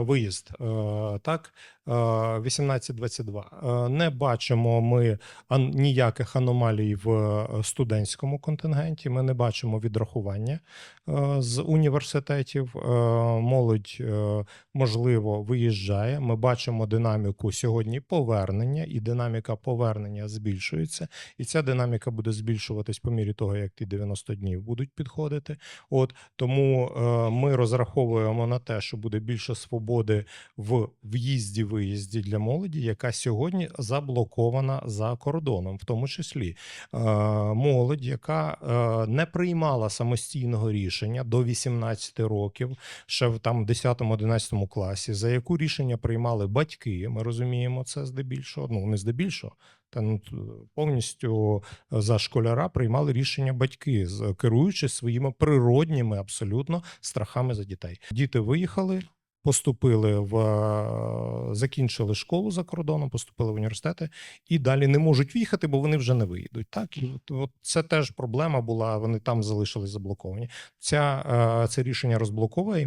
виїзд. е, Так, 18-22. Е, Не бачимо ми ніяких аномалій в е, студентському контингенті. Ми не бачимо відрахування е, з університетів. Молодь, можливо, виїжджає. Ми бачимо динаміку сьогодні повернення, і динаміка повернення збільшується. І ця динаміка буде збільшуватись по мірі того, як ті 90 днів будуть підходити. От тому ми розраховуємо на те, що буде більше свободи в в'їзді в в'їзді-виїзді для молоді, яка сьогодні заблокована за кордоном, в тому числі е, молодь, яка е, не приймала самостійного рішення до 18 років, ще в там 10-11 класі, за яку рішення приймали батьки. Ми розуміємо це здебільшого. Ну не здебільшого. Та ну повністю за школяра приймали рішення батьки, керуючи своїми природніми абсолютно страхами за дітей. Діти виїхали, поступили в е, закінчили школу за кордоном, поступили в університети і далі не можуть в'їхати, бо вони вже не виїдуть. Так і от, от це теж проблема була. Вони там залишились заблоковані. Ця е, це рішення розблоковує.